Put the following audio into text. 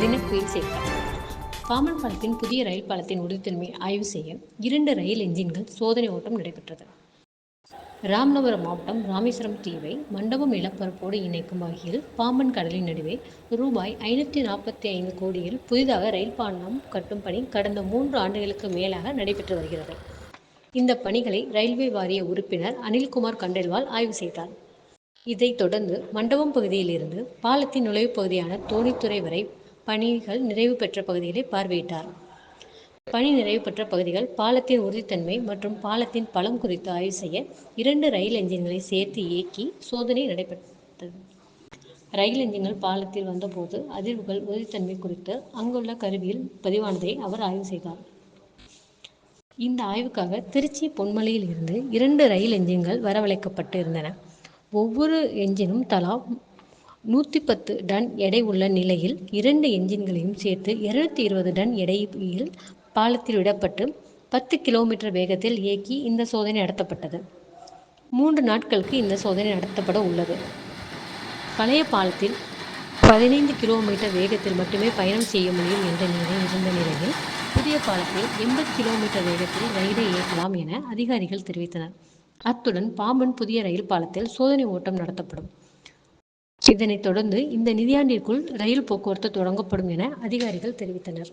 தினக்குயில் பாம்பன் பாலத்தின் புதிய ரயில் பாலத்தின் உறுதித்தன்மையை ஆய்வு செய்ய இரண்டு ரயில் என்ஜின்கள் சோதனை ஓட்டம் நடைபெற்றது. ராமநாதபுரம் மாவட்டம் ராமேஸ்வரம் தீவை மண்டபம் நிலப்பரப்போடு இணைக்கும் வகையில் பாம்பன் கடலின் நடுவே ரூபாய் ஐநூற்றி நாற்பத்தி ஐந்து கோடியில் புதிதாக ரயில் பாலம் கட்டும் பணி கடந்த மூன்று ஆண்டுகளுக்கு மேலாக நடைபெற்று வருகிறது. இந்த பணிகளை ரயில்வே வாரிய உறுப்பினர் அனில்குமார் கண்டல்வால் ஆய்வு செய்தார். இதைத் தொடர்ந்து மண்டபம் பகுதியிலிருந்து பாலத்தின் நுழைவுப் பகுதியான தோணித்துறை வரை பணிகள் நிறைவு பெற்ற பகுதிகளை பார்வையிட்டார். பணி நிறைவு பெற்ற பகுதிகள் பாலத்தின் உறுதித்தன்மை மற்றும் பாலத்தின் பலம் குறித்து ஆய்வு செய்ய இரண்டு ரயில் என்ஜின்களை சேர்த்து இயக்கி சோதனை நடைபெற்றது. ரயில் என்ஜின்கள் பாலத்தில் வந்தபோது அதிர்வுகள் உறுதித்தன்மை குறித்து அங்குள்ள கருவியில் பதிவானதை அவர் ஆய்வு செய்தார். இந்த ஆய்வுக்காக திருச்சி பொன்மலையில் இருந்து இரண்டு ரயில் என்ஜின்கள் வரவழைக்கப்பட்டு இருந்தன ஒவ்வொரு என்ஜினும் தலா நூற்றி பத்து டன் எடை உள்ள நிலையில் இரண்டு என்ஜின்களையும் சேர்த்து இருநூத்தி இருபது டன் எடையில் பாலத்தில் விடப்பட்டு பத்து கிலோமீட்டர் வேகத்தில் இயக்கி இந்த சோதனை நடத்தப்பட்டது. மூன்று நாட்களுக்கு இந்த சோதனை நடத்தப்பட உள்ளது. பழைய பாலத்தில் பதினைந்து கிலோமீட்டர் வேகத்தில் மட்டுமே பயணம் செய்ய முடியும் என்ற நிலை இருந்த நிலையில் புதிய பாலத்தில் எண்பது கிலோமீட்டர் வேகத்தில் ரயிலை இயக்கலாம் என அதிகாரிகள் தெரிவித்தனர். அத்துடன் பாம்பன் புதிய ரயில் பாலத்தில் சோதனை ஓட்டம் நடத்தப்படும். இதனைத் தொடர்ந்து இந்த நிதியாண்டிற்குள் ரயில் போக்குவரத்து தொடங்கப்படும் என அதிகாரிகள் தெரிவித்தனர்.